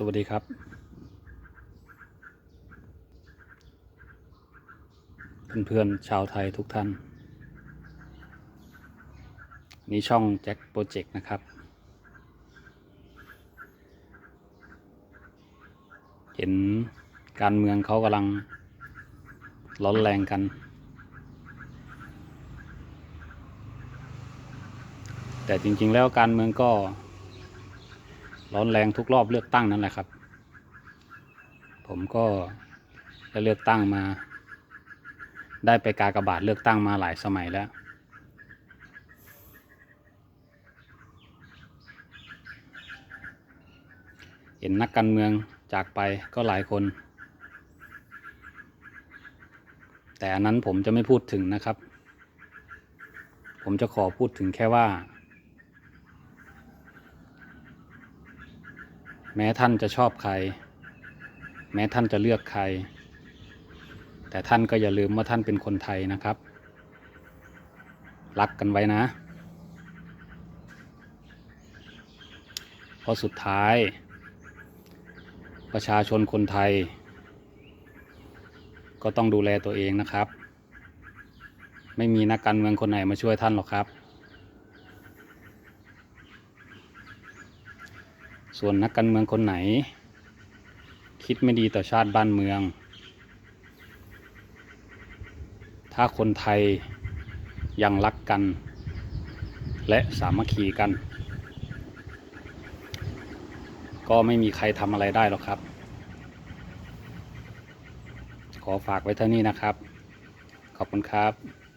สวัสดีครับ เพื่อนๆชาวไทยทุกท่าน นี่ช่องแจ็คโปรเจกต์นะครับ เห็นการเมืองเขากำลังร้อนแรงกัน แต่จริงๆแล้วการเมืองก็ ร้อนแรงทุกรอบเลือกตั้งนั่นแหละครับ ผมก็ได้เลือกตั้งมา ได้ไปกากบาทเลือกตั้งมาหลายสมัยแล้ว เห็นนักการเมืองจากไปก็หลายคน แต่อันนั้นผมจะไม่พูดถึงนะครับ ผมจะขอพูดถึงแค่ว่า แม้ท่านจะชอบใคร แม้ท่านจะเลือกใคร แต่ท่านก็อย่าลืมว่าท่านเป็นคนไทยนะครับ รักกันไว้นะ เพราะสุดท้าย ประชาชนคนไทย ก็ต้องดูแลตัวเองนะครับ ไม่มีนักการเมืองคนไหนมาช่วยท่านหรอกครับ ส่วนนักการเมืองคนไหน คิดไม่ดีต่อชาติบ้านเมือง ถ้าคนไทยยังรักกัน และสามัคคีกัน ก็ไม่มีใครทำอะไรได้หรอกครับ ขอฝากไว้เท่านี้นะครับ ขอบคุณครับ